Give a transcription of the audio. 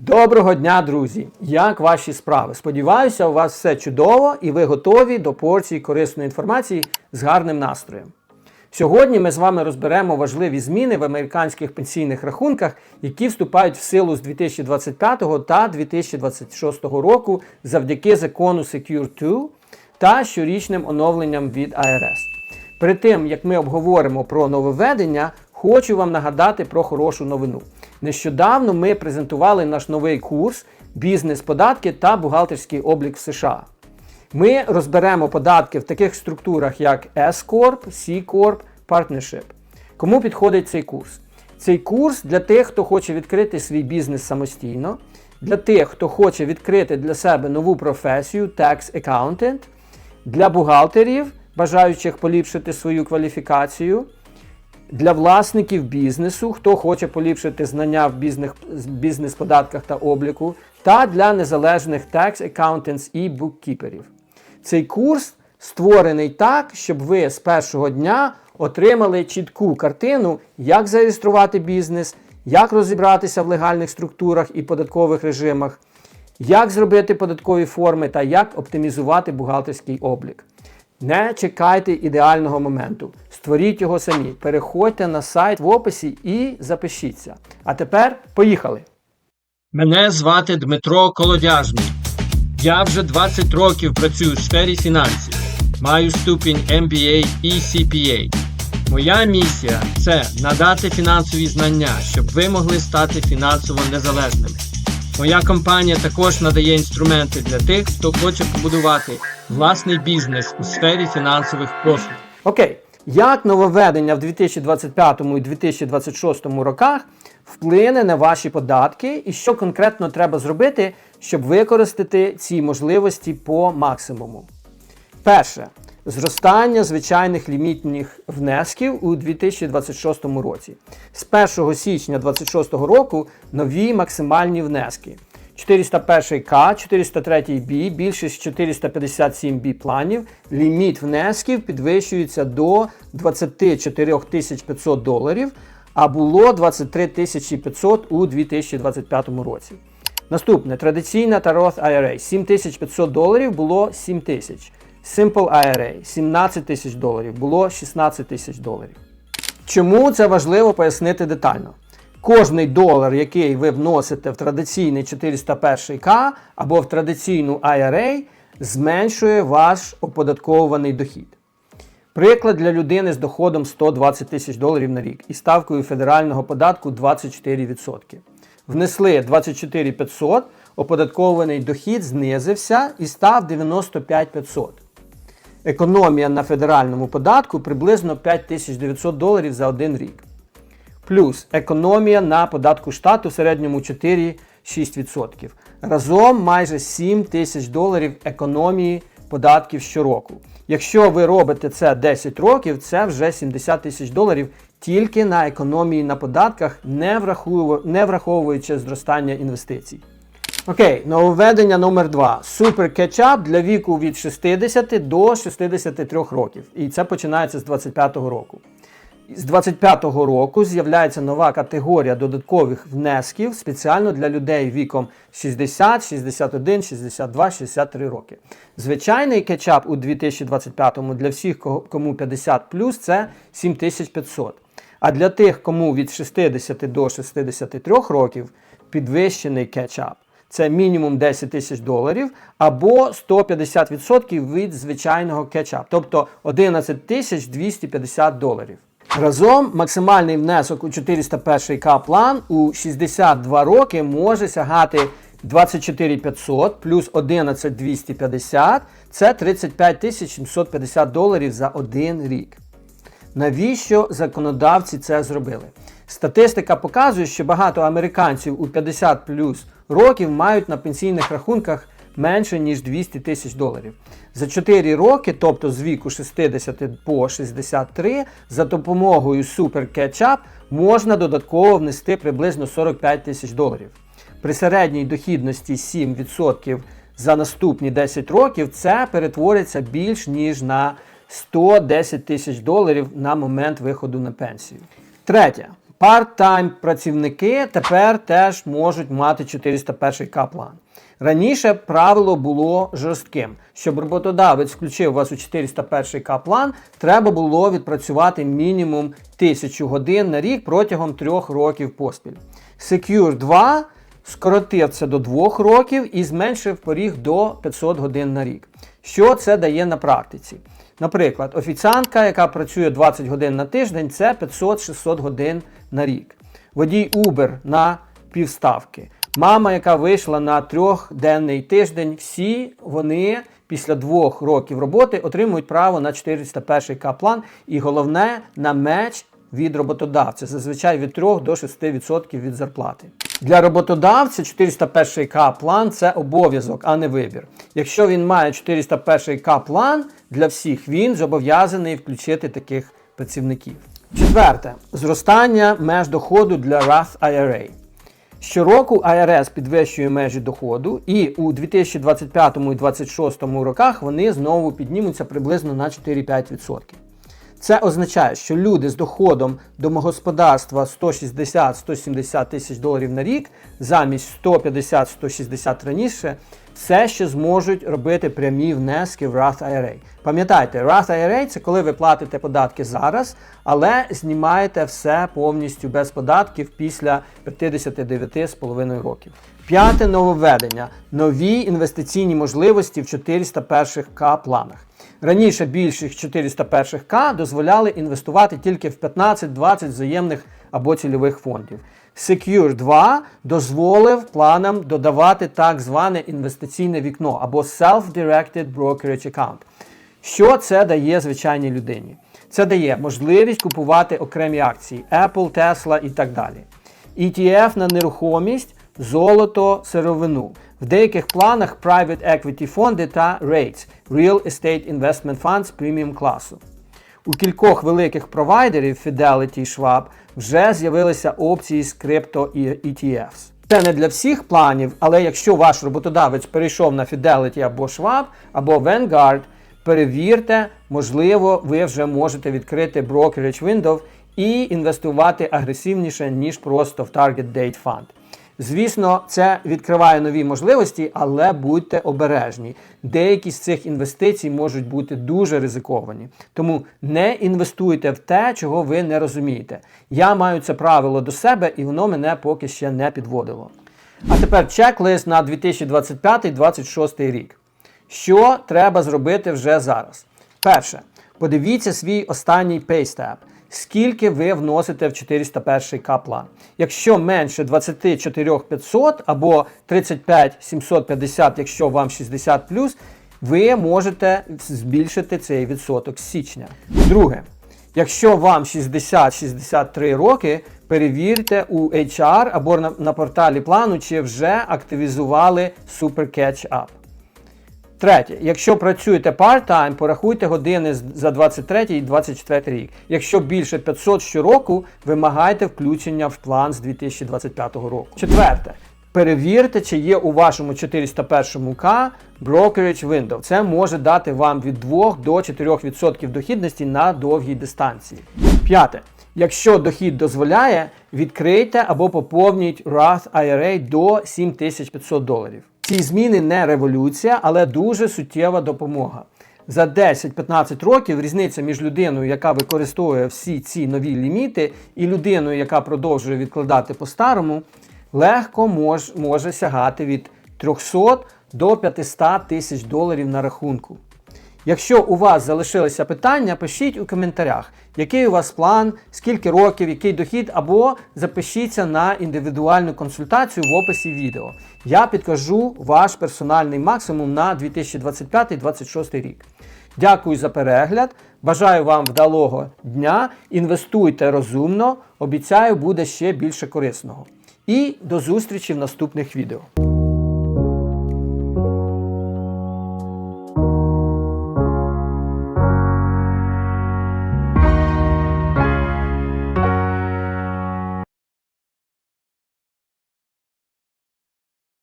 Доброго дня, друзі! Як ваші справи? Сподіваюся, у вас все чудово і ви готові до порції корисної інформації з гарним настроєм. Сьогодні ми з вами розберемо важливі зміни в американських пенсійних рахунках, які вступають в силу з 2025 та 2026 року завдяки закону Secure 2 та щорічним оновленням від IRS. Перед тим як ми обговоримо про нововведення, хочу вам нагадати про хорошу новину. Нещодавно ми презентували наш новий курс Бізнес, податки та бухгалтерський облік в США. Ми розберемо податки в таких структурах, як S-Corp, C-Corp, Partnership. Кому підходить цей курс? Цей курс для тих, хто хоче відкрити свій бізнес самостійно, для тих, хто хоче відкрити для себе нову професію Tax Accountant, для бухгалтерів, бажаючих поліпшити свою кваліфікацію, для власників бізнесу, хто хоче поліпшити знання в бізнес, бізнес-податках та обліку, та для незалежних tax accountants і буккіперів. Цей курс створений так, щоб ви з першого дня отримали чітку картину, як зареєструвати бізнес, як розібратися в легальних структурах і податкових режимах, як зробити податкові форми та як оптимізувати бухгалтерський облік. Не чекайте ідеального моменту. Створіть його самі. Переходьте на сайт в описі і запишіться. А тепер поїхали! Мене звати Дмитро Колодяжний. Я вже 20 років працюю в сфері фінансів. Маю ступінь MBA і CPA. Моя місія це надати фінансові знання, щоб ви могли стати фінансово незалежними. Моя компанія також надає інструменти для тих, хто хоче побудувати власний бізнес у сфері фінансових послуг. Окей, як нововведення в 2025 і 2026 роках вплине на ваші податки і що конкретно треба зробити, щоб використати ці можливості по максимуму? Перше. Зростання звичайних лімітних внесків у 2026 році. З 1 січня 2026 року нові максимальні внески. 401К, 403Б, більшість 457Б планів, ліміт внесків підвищується до 24 500 доларів, а було 23 500 у 2025 році. Наступне традиційна та Roth IRA 7500 доларів було 7000. Simple IRA 17 тисяч доларів було 16 тисяч доларів. Чому це важливо пояснити детально? Кожний долар, який ви вносите в традиційний 401К або в традиційну IRA, зменшує ваш оподатковуваний дохід. Приклад для людини з доходом 120 тисяч доларів на рік і ставкою федерального податку 24%. Внесли 24 500, оподаткований дохід знизився і став 95 500. Економія на федеральному податку приблизно 5900 доларів за один рік. Плюс економія на податку штату в середньому 4-6%. Разом майже 7 тисяч доларів економії податків щороку. Якщо ви робите це 10 років, це вже 70 тисяч доларів тільки на економії на податках, не, врахову- не враховуючи зростання інвестицій. Окей, нововведення номер 2 Супер кетчап для віку від 60 до 63 років. І це починається з 25-го року. З 25-го року з'являється нова категорія додаткових внесків спеціально для людей віком 60, 61, 62, 63 роки. Звичайний кетчап у 2025-му для всіх, кому 50 це 7500. А для тих, кому від 60 до 63 років, підвищений кетчап. Це мінімум 10 тисяч доларів або 150% від звичайного кетчап, тобто 11 тисяч 250 доларів. Разом максимальний внесок у 401К план у 62 роки може сягати 24 500 плюс 11 250 це 35 750 доларів за один рік. Навіщо законодавці це зробили? Статистика показує, що багато американців у 50 плюс років мають на пенсійних рахунках менше ніж 200 тисяч доларів. За 4 роки, тобто з віку 60 по 63, за допомогою Super Catch-Up можна додатково внести приблизно 45 тисяч доларів. При середній дохідності 7% за наступні 10 років це перетвориться більш ніж на 110 тисяч доларів на момент виходу на пенсію. Третє. Part-time працівники тепер теж можуть мати 401к план. Раніше правило було жорстким. Щоб роботодавець включив вас у 401к план, треба було відпрацювати мінімум 1000 годин на рік протягом 3 років поспіль. Secure 2 скоротив це до 2 років і зменшив поріг до 500 годин на рік. Що це дає на практиці? Наприклад, офіціантка, яка працює 20 годин на тиждень, це 500-600 годин на рік. Водій Uber на півставки. Мама, яка вийшла на трьохденний тиждень, всі вони після двох років роботи отримують право на 401к план і головне на меч від роботодавця, зазвичай від 3 до 6% від зарплати. Для роботодавця 401к план це обов'язок, а не вибір. Якщо він має 401к план для всіх, він зобов'язаний включити таких працівників. Четверте зростання меж доходу для Roth IRA. Щороку IRS підвищує межі доходу, і у 2025 і 2026 роках вони знову піднімуться приблизно на 4-5%. Це означає, що люди з доходом домогосподарства 160-170 тисяч доларів на рік замість 150-160 раніше все ще зможуть робити прямі внески в Roth IRA. Пам'ятайте, Roth IRA – це коли ви платите податки зараз, але знімаєте все повністю без податків після 59,5 років. П'яте нововведення нові інвестиційні можливості в 401к планах. Раніше більших 401к дозволяли інвестувати тільки в 15-20 взаємних або цільових фондів. Secure 2 дозволив планам додавати так зване інвестиційне вікно або Self-Directed Brokerage Account. Що це дає звичайній людині? Це дає можливість купувати окремі акції Apple, Tesla і так далі. ETF на нерухомість, золото, сировину. В деяких планах Private Equity фонди та REITs – Real Estate Investment Funds преміум класу. У кількох великих провайдерів Fidelity і Schwab вже з'явилися опції з крипто і ETFs. Це не для всіх планів, але якщо ваш роботодавець перейшов на Fidelity або Schwab, або Vanguard, перевірте, можливо, ви вже можете відкрити Brokerage Window і інвестувати агресивніше, ніж просто в Target Date Fund. Звісно, це відкриває нові можливості, але будьте обережні. Деякі з цих інвестицій можуть бути дуже ризиковані. Тому не інвестуйте в те, чого ви не розумієте. Я маю це правило до себе, і воно мене поки ще не підводило. А тепер чек-лист на 2025-2026 рік. Що треба зробити вже зараз? Перше, подивіться свій останній пейстеп. Скільки ви вносите в 401 план? Якщо менше 24 500 або 35 750, якщо вам 60 ви можете збільшити цей відсоток з січня. Друге, якщо вам 60-63 роки, перевірте у HR або на, на порталі плану, чи вже активізували Super Catch Up. Третє, якщо працюєте part-time, порахуйте години за 23 і 24 рік. Якщо більше 500 щороку, вимагайте включення в план з 2025 року. Четверте, перевірте, чи є у вашому 401К brokerage window. Це може дати вам від 2 до 4% дохідності на довгій дистанції. П'яте. Якщо дохід дозволяє, відкрийте або поповніть Roth IRA до 7500 доларів. Ці зміни не революція, але дуже суттєва допомога. За 10-15 років різниця між людиною, яка використовує всі ці нові ліміти, і людиною, яка продовжує відкладати по-старому, легко мож, може сягати від 300 до 500 тисяч доларів на рахунку. Якщо у вас залишилися питання, пишіть у коментарях, який у вас план, скільки років, який дохід, або запишіться на індивідуальну консультацію в описі відео. Я підкажу ваш персональний максимум на 2025-2026 рік. Дякую за перегляд. Бажаю вам вдалого дня. Інвестуйте розумно. Обіцяю, буде ще більше корисного. І до зустрічі в наступних відео.